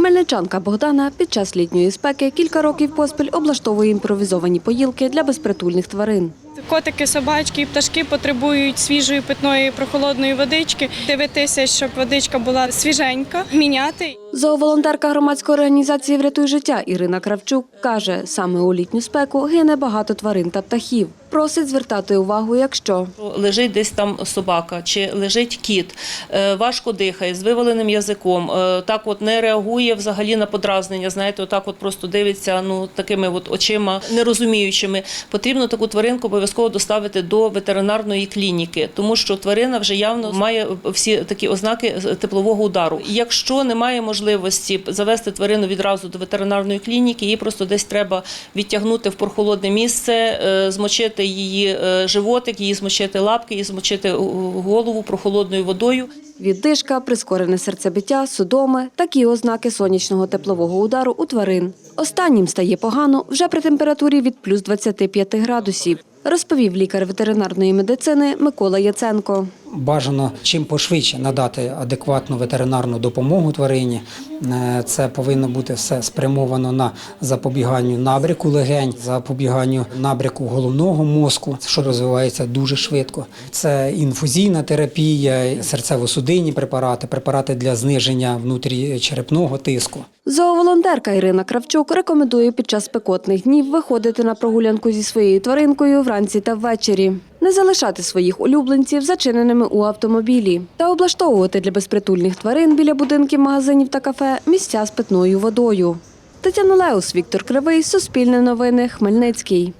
Хмельничанка Богдана під час літньої спеки кілька років поспіль облаштовує імпровізовані поїлки для безпритульних тварин. Котики, собачки і пташки потребують свіжої питної прохолодної водички. Дивитися, щоб водичка була свіженька, міняти. Зооволонтерка громадської організації Врятуй життя Ірина Кравчук каже, саме у літню спеку гине багато тварин та птахів. Просить звертати увагу, якщо лежить десь там собака чи лежить кіт, е, важко дихає з виваленим язиком, е, так от не реагує взагалі на подразнення. Знаєте, отак от просто дивиться ну такими от очима нерозуміючими. Потрібно таку тваринку обов'язково доставити до ветеринарної клініки, тому що тварина вже явно має всі такі ознаки теплового удару. Якщо немає можливості завести тварину відразу до ветеринарної клініки, її просто десь треба відтягнути в прохолодне місце, е, змочити її е, животик, її змочити лапки, її змочити е, голову прохолодною водою. віддишка, прискорене серцебиття, судоми – такі ознаки сонячного теплового удару у тварин. Останнім стає погано вже при температурі від плюс 25 градусів, розповів лікар ветеринарної медицини Микола Яценко. Бажано чим пошвидше надати адекватну ветеринарну допомогу тварині. Е, Це повинно бути все спрямовано на запобіганню набряку легень, запобіганню набряку головного мозку, що розвивається дуже швидко. Це інфузійна терапія, серцево-судинні препарати, препарати для зниження внутрічерепного тиску. Зооволонтерка Ірина Кравчук рекомендує під час спекотних днів виходити на прогулянку зі своєю тваринкою вранці та ввечері, не залишати своїх улюбленців зачиненими у автомобілі та облаштовувати для безпритульних тварин біля будинків, магазинів та кафе місця з питною водою. Тетяна Леус, Віктор Кривий, Суспільне новини, Хмельницький.